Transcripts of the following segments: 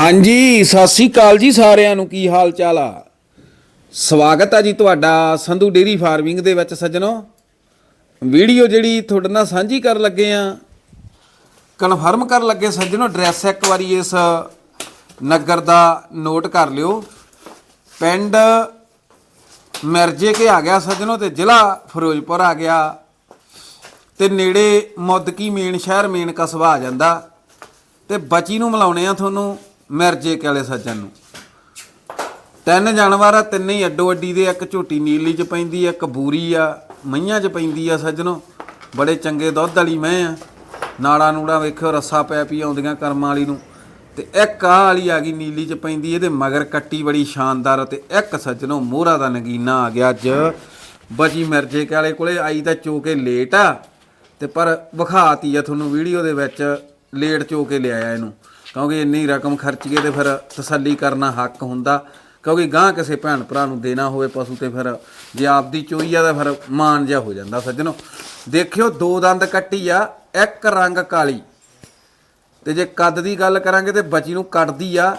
ਹਾਂਜੀ, ਸਤਿ ਸ੍ਰੀ ਅਕਾਲ ਜੀ ਸਾਰਿਆਂ ਨੂੰ। ਕੀ ਹਾਲ ਚਾਲ ਆ? ਸਵਾਗਤ ਆ ਜੀ ਤੁਹਾਡਾ ਸੰਧੂ ਡੇਰੀ ਫਾਰਮਿੰਗ ਦੇ ਵਿੱਚ ਸੱਜਣੋ। ਵੀਡੀਓ ਜਿਹੜੀ ਤੁਹਾਡੇ ਨਾਲ ਸਾਂਝੀ ਕਰਨ ਲੱਗੇ ਆ, ਕਨਫਰਮ ਕਰਨ ਲੱਗੇ ਸੱਜਣੋ, ਐਡਰੈਸ ਇੱਕ ਵਾਰੀ ਇਸ ਨਗਰ ਦਾ ਨੋਟ ਕਰ ਲਿਓ। ਪਿੰਡ ਮਿਰਜੇ ਕੇ ਆ ਗਿਆ ਸੱਜਣੋ ਤੇ ਜ਼ਿਲ੍ਹਾ ਫਿਰੋਜ਼ਪੁਰ ਆ ਗਿਆ। ਤੇ ਨੇੜੇ ਮੁੱਦਕੀ ਮੇਨ ਸ਼ਹਿਰ ਮੇਨ ਕਸਬਾ ਆ ਜਾਂਦਾ। ਤੇ ਬਚੀ ਨੂੰ ਮਿਲਾਉਣੇ ਆ ਤੁਹਾਨੂੰ। ਮਿਰਜੇ ਕੇ ਸੱਜਣ ਨੂੰ। ਤਿੰਨ ਜਾਨਵਰ ਆ, ਤਿੰਨੇ ਹੀ ਅੱਡੋ ਅੱਡੀ ਦੇ ਇੱਕ ਝੋਟੀ ਨੀਲੀ ਚ ਪੈਂਦੀ ਆ, ਇੱਕ ਬੂਰੀ ਆ, ਮਈਆਂ ਚ ਪੈਂਦੀ ਆ ਸੱਜਣੋ। ਬੜੇ ਚੰਗੇ ਦੁੱਧ ਵਾਲੀ ਮੈਂ ਆ। ਨਾੜਾ ਨੂੜਾ ਵੇਖਿਓ, ਰੱਸਾ ਪੈ ਪੀ ਆਉਂਦੀਆਂ ਕਰਮਾਂ ਵਾਲੀ ਨੂੰ। ਤੇ ਇੱਕ ਆਹ ਵਾਲੀ ਆ ਗਈ ਨੀਲੀ ਚ ਪੈਂਦੀ, ਇਹਦੇ ਮਗਰ ਕੱਟੀ ਬੜੀ ਸ਼ਾਨਦਾਰ ਤੇ ਇੱਕ ਸੱਜਣੋ ਮੋਹਰਾ ਦਾ ਨਗੀਨਾ ਆ ਗਿਆ ਅੱਜ। ਬਚੀ ਮਿਰਜੇ ਕੇ ਵਾਲੇ ਕੋਲੇ, ਆਈ ਤਾਂ ਚੋਕੇ ਲੇਟ ਆ। ਤੇ ਪਰ ਵਿਖਾਤੀ ਆ ਤੁਹਾਨੂੰ ਵੀਡੀਓ ਦੇ ਵਿੱਚ, ਲੇਟ ਚੋ ਕੇ ਲਿਆਇਆ ਇਹਨੂੰ। ਕਿਉਂਕਿ ਇੰਨੀ ਰਕਮ ਖਰਚੀਏ ਕੇ ਤੇ ਫਿਰ ਤਸੱਲੀ ਕਰਨਾ ਹੱਕ ਹੁੰਦਾ। ਕਿਉਂਕਿ ਗਾਂ ਕਿਸੇ ਭੈਣ ਭਰਾ ਨੂੰ ਦੇਣਾ ਹੋਵੇ ਪਸ਼ੂ ਤੇ ਫਿਰ ਜੇ ਆਪਦੀ ਚੋਈ ਆ ਤਾਂ ਫਿਰ ਮਾਨ ਜਿਹਾ ਹੋ ਜਾਂਦਾ ਸੱਜਣੋ। ਦੇਖਿਓ ਦੋ ਦੰਦ ਕੱਟੀ ਆ, ਇੱਕ ਰੰਗ ਕਾਲੀ। ਤੇ ਜੇ ਕੱਦ ਦੀ ਗੱਲ ਕਰਾਂਗੇ ਤੇ ਬੱਚੀ ਨੂੰ ਕੱਟਦੀ ਆ।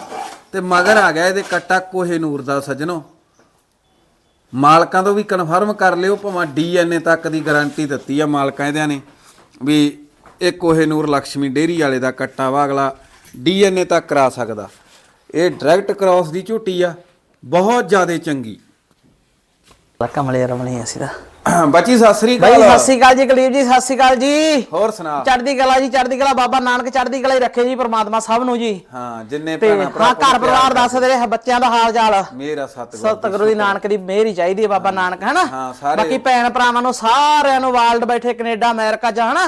ਤੇ ਮਗਰ ਆ ਗਿਆ ਇਹਦੇ ਕੱਟਾ ਕੋਹੇ ਨੂਰ ਦਾ ਸੱਜਣੋ। ਮਾਲਕਾਂ ਤੋਂ ਵੀ ਕਨਫਰਮ ਕਰ ਲਿਓ, ਭਾਵੇਂ ਡੀਐਨਏ ਤੱਕ ਦੀ ਗਾਰੰਟੀ ਦਿੱਤੀ ਆ ਮਾਲਕਾਂ ਇਹਦਿਆਂ ਨੇ। ਵੀ ਇਹ ਕੋਹੇ ਨੂਰ ਲక్ష్ਮੀ ਡੇਰੀ ਵਾਲੇ ਦਾ ਕੱਟਾ ਵਾ, ਅਗਲਾ ਡੀਐਨਏ ਤੱਕ ਕਰਾ ਸਕਦਾ। ਇਹ ਡਾਇਰੈਕਟ ਕ੍ਰਾਸ ਦੀ ਝੋਟੀ ਆ, ਬਹੁਤ ਜ਼ਿਆਦਾ ਚੰਗੀ। ਕਮਲੇ ਰਮਲੇ ਅਸੀਂ ਤਾਂ ਬੱਚੀ ਸਤਿ ਸ੍ਰੀ ਬਾਈ ਅਕਾਲ ਸਤਿ ਸ਼੍ਰੀ ਅਕਾਲ ਜੀ ਕੁਲਦੀਪ ਜੀ ਸਤਿ ਸ਼੍ਰੀ ਅਕਾਲ ਜੀ। ਹੋਰ ਸੁਣਾ। ਚੜ੍ਹਦੀ ਕਲਾ ਜੀ ਚੜ੍ਹਦੀ ਕਲਾ ਬਾਬਾ ਨਾਨਕ ਚੜ੍ਹਦੀ ਕਲਾ ਹੀ ਰੱਖੇ ਜੀ ਪ੍ਰਮਾਤਮਾ ਸਭ ਨੂੰ ਜੀ। ਹਾਂ ਜਿੰਨੇ ਭੈਣਾਂ ਭਰਾ ਹਾਂ ਘਰ ਪਰਿਵਾਰ ਦੱਸ ਦੇ ਰਹੇ ਬੱਚਿਆਂ ਦਾ ਹਾਲ ਚਾਲ। ਮੇਰਾ ਸਤਿਗੁਰ ਸਤਿਗੁਰੂ ਦੀ ਨਾਨਕ ਦੀ ਮਿਹਰ ਹੀ ਚਾਹੀਦੀ ਹੈ ਬਾਬਾ ਨਾਨਕ ਹੈਨਾ? ਬਾਕੀ ਭੈਣ ਭਰਾਵਾਂ ਨੂੰ ਸਾਰਿਆਂ ਨੂੰ ਵਰਲਡ ਬੈਠੇ ਕੈਨੇਡਾ ਅਮਰੀਕਾ ਚ ਹਨਾ?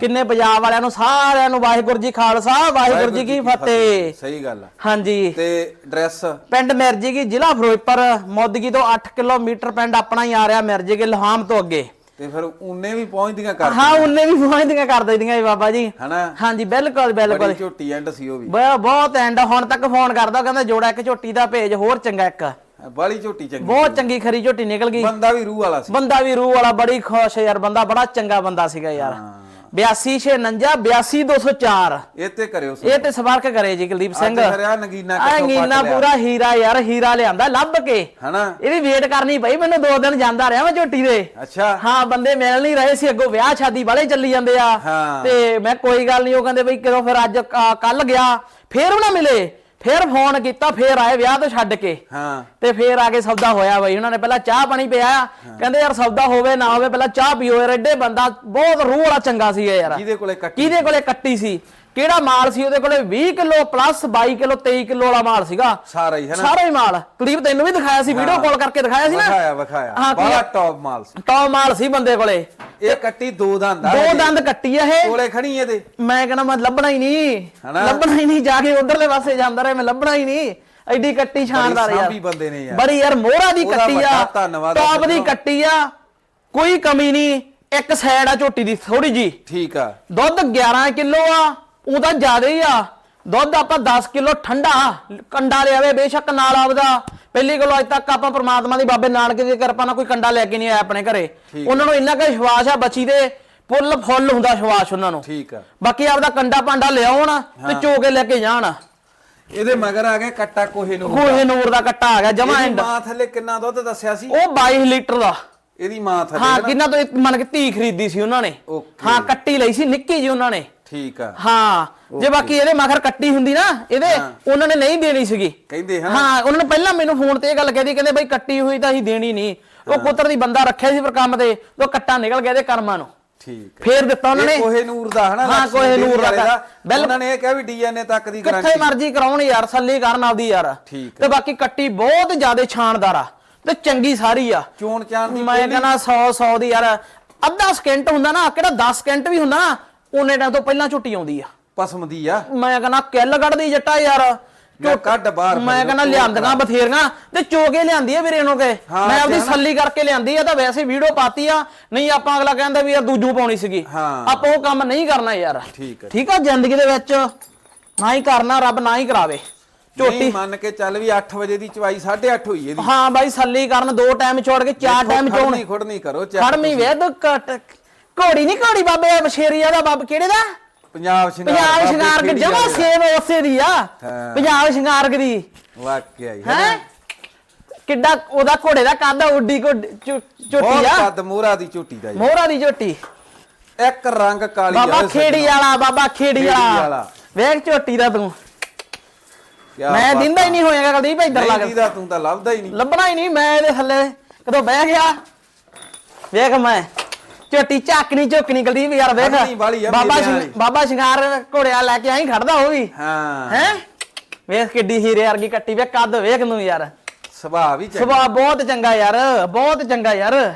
ਕਿੰਨੇ ਪੰਜਾਬ ਵਾਲਿਆਂ ਨੂੰ ਸਾਰਿਆਂ ਨੂੰ ਵਾਹਿਗੁਰੂ ਜੀ ਖਾਲਸਾ ਵਾਹਿਗੁਰੂ ਜੀ ਕੀ ਫਤਿਹ। ਸਹੀ ਗੱਲ ਹਾਂਜੀ। ਤੇ ਡਰੈਸ? ਪਿੰਡ ਮਿਰਜੀ ਕੀ ਜ਼ਿਲ੍ਹਾ ਫਿਰੋਜ਼ਪੁਰ ਮੋਦਗੀ ਤੋਂ 8 ਕਿਲੋਮੀਟਰ ਪਿੰਡ ਆਪਣਾ ਹੀ ਆ ਰਿਹਾ ਮਿਰਜੀ ਕੇ ਲਹਾਮ ਤੋਂ ਅੱਗੇ। ਤੇ ਫਿਰ ਉਹਨੇ ਵੀ ਪਹੁੰਚਦੀਆਂ ਕਰ ਹਾਂ ਉਹਨੇ ਵੀ ਪਹੁੰਚਦੀਆਂ ਕਰ ਦਿੰਦੀਆਂ ਜੀ ਬਾਬਾ ਜੀ। ਹਨਾ? ਹਾਂਜੀ ਬਿਲਕੁਲ ਬਿਲਕੁਲ। ਬੜੀ ਝੋਟੀ ਐਂਡ ਸੀ ਉਹ ਵੀ। ਬ- ਬਹੁਤ ਐਂਡ ਹੁਣ ਤੱਕ ਫੋਨ ਕਰਦਾ ਉਹ ਕਹਿੰਦਾ ਜੋੜਾ ਇੱਕ ਝੋਟੀ ਦਾ ਭੇਜ ਹੋਰ ਚੰਗਾ ਇੱਕ। ਬਾਲੀ ਝੋਟੀ ਚੰਗੀ ਬਹੁਤ ਚੰਗੀ ਖਰੀ ਝੋਟੀ ਨਿਕਲ ਗਈ। ਬੰਦਾ ਵੀ ਰੂਹ ਵਾਲਾ ਸੀ। ਬੰਦਾ ਵੀ ਰੂਹ ਵਾਲਾ ਬੜੀ ਖੁਸ਼ ਹੈ ਯਾਰ ਬੰਦਾ ਬੜਾ ਚੰਗਾ ਬੰਦਾ ਸੀਗਾ ਯਾਰ। 8249 82204 ਇਹ ਤੇ ਕਰਿਓ ਸੋ ਇਹ ਤੇ ਸੰਪਰਕ ਕਰੇ ਜੀ ਕੁਲਦੀਪ ਸਿੰਘ। ਅੱਜ ਖਰਿਆ ਨਗੀਨਾ ਆ ਕਿੱਥੋਂ ਨਗੀਨਾ ਪੱਟ ਲਿਆ। ਪੂਰਾ ਹੀਰਾ ਯਾਰ ਹੀਰਾ ਲਿਆਂਦਾ ਲੱਭ ਕੇ। ਹਨਾ? ਇਹਦੀ ਵੇਟ ਕਰਨੀ ਪਈ ਮੈਨੂੰ ਦੋ ਦਿਨ ਜਾਂਦਾ ਰਿਹਾ ਮੈਂ ਝੋਟੀ ਦੇ। ਅੱਛਾ। ਹਾਂ ਬੰਦੇ ਮਿਲ ਨਹੀਂ ਰਹੇ ਸੀ ਅੱਗੋਂ ਵਿਆਹ ਸ਼ਾਦੀ ਵਾਲੇ ਚੱਲੀ ਜਾਂਦੇ ਆ। ਤੇ ਮੈਂ ਕੋਈ ਗੱਲ ਨਹੀਂ ਉਹ ਕਹਿੰਦੇ ਬਈ ਕਦੋਂ ਫਿਰ ਅੱਜ ਕੱਲ ਗਿਆ। ਫੇਰ ਉਹ ਨਾ ਮਿਲੇ। ਫੇਰ ਫੋਨ ਕੀਤਾ ਫੇਰ ਆਏ ਵਿਆਹ ਤੋਂ ਛੱਡ ਕੇ। ਹਾਂ। ਤੇ ਫੇਰ ਆ ਕੇ ਸੌਦਾ ਹੋਇਆ ਬਈ ਉਹਨਾਂ ਨੇ ਪਹਿਲਾਂ ਚਾਹ ਪਾਣੀ ਪਿਆ। ਕਹਿੰਦੇ ਯਾਰ ਸੌਦਾ ਹੋਵੇ ਨਾ ਹੋਵੇ ਪਹਿਲਾਂ ਚਾਹ ਪੀਓ ਯਾਰ ਐਡੇ ਬੰਦਾ ਬਹੁਤ ਰੂਹ ਵਾਲਾ ਚੰਗਾ ਸੀ ਯਾਰ। ਜਿਹਦੇ ਕੋਲੇ ਕੱਟੀ ਕਿਹਦੇ ਕੋਲੇ ਕੱਟੀ ਸੀ? ਕਿਹੜਾ ਮਾਲ ਸੀ ਉਹਦੇ ਕੋਲੇ? 20 ਕਿਲੋ ਪਲੱਸ 22 ਕਿਲੋ 23 ਕਿਲੋ ਵਾਲਾ ਮਾਲ ਸੀਗਾ। ਸਾਰਾ ਹੀ ਹੈ ਨਾ? ਸਾਰਾ ਹੀ ਮਾਲ। ਕੁਲਦੀਪ ਤੈਨੂੰ ਵੀ ਦਿਖਾਇਆ ਸੀ ਵੀਡੀਓ ਕਾਲ ਕਰਕੇ ਦਿਖਾਇਆ ਸੀ ਨਾ? ਵਿਖਾਇਆ ਵਿਖਾਇਆ। ਹਾਂ, ਕੀ- ਬੜਾ ਟੌਪ ਮਾਲ ਸੀ। ਟੌਪ ਮਾਲ ਸੀ ਬੰਦੇ ਕੋਲੇ। ਇਹ ਕੱਟੀ ਦੋ ਦੰਦ ਆ ਦੋ। ਦੰਦ ਕੱਟੀ ਆ ਇਹ। ਕੋਲੇ ਖਣੀ ਇਹਦੇ। ਮੈਂ ਕਹਿੰਦਾ ਮੈਂ ਲੱਭਣਾ ਹੀ ਨਹੀਂ। ਹਨਾ? ਲੱਭਣਾ ਹੀ ਨਹੀਂ ਜਾ ਕੇ ਉਧਰਲੇ ਪਾਸੇ ਜਾਂਦਾ ਰਿਹਾ ਮੈਂ ਲੱਭਣਾ ਹੀ ਨਹੀਂ। ਐਡੀ ਕੱਟੀ ਸ਼ਾਨਦਾਰ ਯਾਰ। ਸਾਂਭੀ ਬੰਦੇ ਨੇ ਯਾਰ। ਬੜੀ ਯਾਰ ਮੋਹਰਾ ਦੀ ਕੱਟੀ ਆ। ਟੌਪ ਦੀ। ਕੱਟੀ ਆ। ਕੋਈ ਕਮੀ ਨਹੀਂ। ਇੱਕ ਸਾਈਡ ਆ ਝੋਟੀ ਦੀ ਥੋੜੀ ਜੀ ਠੀਕ ਆ। ਦੁੱਧ 11 ਕਿਲੋ ਆ। ਉਹਦਾ ਜ਼ਿਆਦਾ ਹੀ ਆ। ਦੁੱਧ ਆਪਾਂ 10 ਕਿਲੋ ਠੰਡਾ ਕੰਡਾ ਲਿਆਵੇ ਬੇਸ਼ੱਕ ਨਾਲ ਆਪਦਾ। ਪਹਿਲੀ ਗੱਲ ਅੱਜ ਤੱਕ ਆਪਾਂ ਪ੍ਰਮਾਤਮਾ ਦੀ ਬਾਬੇ ਨਾਨਕ ਦੀ ਕਿਰਪਾ ਨਾਲ ਕੋਈ ਕੰਡਾ ਲੈ ਕੇ ਨਹੀਂ ਆਇਆ ਆਪਣੇ ਘਰੇ। ਉਹਨਾਂ ਨੂੰ ਇੰਨਾ ਕੁ ਵਿਸ਼ਵਾਸ ਆ ਬੱਚੀ ਦੇ ਫੁੱਲ ਫੁੱਲ ਹੁੰਦਾ ਵਿਸ਼ਵਾਸ ਉਹਨਾਂ ਨੂੰ। ਠੀਕ ਆ। ਬਾਕੀ ਆਪਦਾ ਕੰਡਾ ਭਾਂਡਾ ਲਿਆਉਣ ਤੇ ਚੋ ਕੇ ਲੈ ਕੇ ਜਾਣ। ਇਹਦੇ ਮਗਰ ਆ ਗਿਆ ਕੱਟਾ ਕੋਹੇ ਨੂੰ ਕੋਹੇ ਨੂਰ ਦਾ ਕੱਟਾ ਆ ਗਿਆ ਜਮਾ ਐਂਡ ਮਾਂ ਥੱਲੇ ਕਿੰਨਾ ਦੁੱਧ ਦੱਸਿਆ ਸੀ? ਉਹ 22 ਲੀਟਰ ਦਾ। ਇਹਦੀ ਮਾਂ ਥੱਲੇ ਹਾਂ? ਕਿੰਨਾ ਤੋਂ ਮੰਨ ਕੇ ਧੀ ਖਰੀਦੀ ਸੀ ਉਹਨਾਂ ਨੇ. ਹਾਂ ਕੱਟੀ ਲਈ ਸੀ ਨਿੱਕੀ ਜੀ ਉਹਨਾਂ ਨੇ। ਠੀਕ ਆ। ਹਾਂ ਜੇ ਬਾਕੀ ਇਹਦੇ ਮਗਰ ਕੱਟੀ ਹੁੰਦੀ ਨਾ ਇਹਦੇ ਉਹਨਾਂ ਨੇ ਨਹੀਂ ਦੇਣੀ ਸੀਗੀ। ਕਹਿੰਦੇ ਹਨ ਹਾਂ ਉਹਨਾਂ ਨੇ ਪਹਿਲਾਂ ਮੈਨੂੰ ਫੋਨ ਤੇ ਇਹ ਗੱਲ ਕਹਿਦੀ ਕਹਿੰਦੇ ਬਈ ਕੱਟੀ ਹੋਈ ਤਾਂ ਅਸੀਂ ਦੇਣੀ ਨਹੀਂ। ਉਹ ਪੁੱਤਰ ਦੀ ਬੰਦਾ ਰੱਖਿਆ ਸੀ ਪਰ ਕੰਮ ਤੇ ਉਹ ਕੱਟਾ ਨਿਕਲ ਗਿਆ ਇਹਦੇ ਕਰਮਾਂ ਨੂੰ। ਠੀਕ ਫੇਰ ਦਿੱਤਾ ਉਹਨਾਂ ਨੇ। ਕੋਹੇ ਨੂਰ ਦਾ ਹਨਾ ਹਾਂ, ਕੋਹੇ ਨੂਰ ਦਾ। ਉਹਨਾਂ ਨੇ ਇਹ ਕਿਹਾ ਵੀ ਡੀਐਨਏ ਤੱਕ ਦੀ ਕਿੱਥੇ ਗਾਰੰਟੀ ਮਰਜ਼ੀ ਕਰਾਉਣ ਯਾਰ ਸੱਲੀ ਕਰਨ ਆਪਦੀ ਯਾਰ। ਠੀਕ ਤੇ ਬਾਕੀ ਕੱਟੀ ਬਹੁਤ ਜ਼ਿਆਦਾ ਸ਼ਾਨਦਾਰ ਆ। ਤੇ ਚੰਗੀ ਸਾਰੀ ਆ। ਚੋਣ ਚਾਣ ਦੀ ਮੈਂ ਕਹਿੰਦਾ 100 100 ਦੀ ਯਾਰ। ਅੱਧਾ ਸਕਿੰਟ ਹੁੰਦਾ ਨਾ ਕਿਹੜਾ 10 ਸਕਿੰਟ ਵੀ ਹੁੰਦਾ ਨਾ ਉਹਨੇ ਟਾਈਮ ਤੋਂ ਪਹਿਲਾਂ ਝੁੱਟੀ ਆਉਂਦੀ ਆ। ਪਸਮ ਦੀ ਆ। ਮੈਂ ਕਹਿੰਦਾ ਕਿੱਲ ਕੱਢਦੀ ਜੱਟਾ ਯਾਰ। ਮੈਂ ਕੱਢ ਬਾਹਰ ਮੈਂ ਕਹਿੰਦਾ ਲਿਆਂਦੀਆਂ ਬਥੇਰੀਆਂ ਤੇ ਚੋਗੇ ਲਿਆਂਦੀ ਆ ਵੀਰੇ ਨੂੰ ਕੇ। ਹਾਂ, ਮੈਂ ਤੇ ਆਪਦੀ। ਸੱਲੀ ਕਰਕੇ ਲਿਆਂਦੀ ਆ ਤਾਂ ਵੈਸੇ ਵੀਡੀਓ ਪਾਤੀ ਆ। ਨਹੀਂ ਆਪਾਂ ਅਗਲਾ ਕਹਿੰਦਾ ਵੀ ਯਾਰ ਦੂਜੂ ਪਾਉਣੀ ਸੀਗੀ। ਹਾਂ। ਆਪਾਂ ਉਹ ਕੰਮ ਨਹੀਂ ਕਰਨਾ ਯਾਰ। ਠੀਕ ਆ। ਜ਼ਿੰਦਗੀ ਦੇ ਵਿੱਚ ਨਾ ਹੀ ਕਰਨਾ ਰੱਬ ਨਾ ਹੀ ਕਰਾਵੇ। ਝੋਟੀ ਨਹੀਂ ਮੰਨ ਕੇ ਚੱਲ ਵੀ 8 ਵਜੇ ਦੀ ਚਵਾਈ 8:30 ਹੋਈ ਇਹਦੀ। ਹਾਂ ਬਾਈ ਸੱਲੀ ਕਰਨ ਦੋ ਟਾਈਮ ਛੋੜ ਕੇ ਚਾਰ ਟਾਈਮ ਚੋਣ। ਨਹੀਂ ਖੁੜਨੀ ਕਰੋ check ਖੜਮੀ ਵੇਦ ਘਟ ਘੋੜੀ ਨਹੀਂ ਘੋੜੀ ਬਾਬੇ ਬਸ਼ੇਰੀਆ ਦਾ ਬਾਬ ਕਿਹੜੇ ਦਾ? ਪੰਜਾਬ ਸ਼ਿੰਗਾਰ ਪੰਜਾਬ ਬਾਬੇ ਸ਼ਿੰਗਾਰ ਕੇ ਖੇੜੀ ਜਮਾ ਆ। ਸੇਮ ਉਸੇ ਦੀ ਆ। ਪੰਜਾਬ ਸ਼ਿੰਗਾਰ ਦੀ। ਵਾਕਿਆ ਹੀ ਹੈ? ਕਿੱਡਾ ਉਹਦਾ ਘੋੜੇ ਦਾ ਕੱਦ ਆ, ਉੱਡੀ ਕੋ ਝੋਟੀ ਆ। ਕੱਦ ਮੋਹਰਾ ਦੀ ਝੋਟੀ ਦਾ ਮੋਹਰਾ ਦੀ ਝੋਟੀ ਇੱਕ ਰੰਗ ਕਾਲੀ ਬਾਬਾ ਆ ਖੇੜੀ ਵਾਲਾ ਬਾਬਾ ਖੇੜੀ ਵਾਲਾ। ਵੇਖ ਝੋਟੀ ਦਾ ਤੂੰ। ਮੈਂ ਦਿੰਦਾ ਹੀ ਨਹੀਂ ਹੋਏਗਾ ਕੁਲਦੀਪ ਇੱਧਰ ਲੱਗ ਦੀਦਾ ਤੂੰ ਤਾਂ ਲੱਭਦਾ ਹੀ ਨਹੀਂ। ਲੱਭਣਾ ਹੀ ਨਹੀਂ ਮੈਂ ਇਹਦੇ ਥੱਲੇ ਕਦੋਂ ਬਹਿ ਗਿਆ। ਵੇਖ ਮੈਂ। ਝੋਟੀ ਝਾਕਣੀ ਝੋਕਣੀ ਕੁਲਦੀਪ ਯਾਰ ਵੇਖ। ਵਾਲੀ ਆ ਬਾਬਾ ਮੇਲਿਆਂ ਸ਼ਿੰ- ਵਾਲੀ। ਬਾਬਾ ਸ਼ਿੰਗਾਰ ਘੋੜਿਆ ਲੈ ਕੇ ਆਈ ਖੜਦਾ ਉਹ ਵੀ। ਹਾਂ। ਹੈ? ਵੇਖ ਕਿੱਡੀ ਹੀਰੇ ਵਰਗੀ ਕੱਟੀ ਵੇ ਕੱਦ ਵੇਖ ਨੂੰ ਯਾਰ। ਸੁਭਾਅ ਵੀ ਚੰਗਾ। ਸੁਭਾਅ ਬਹੁਤ ਚੰਗਾ ਯਾਰ ਬਹੁਤ ਚੰਗਾ ਯਾਰ।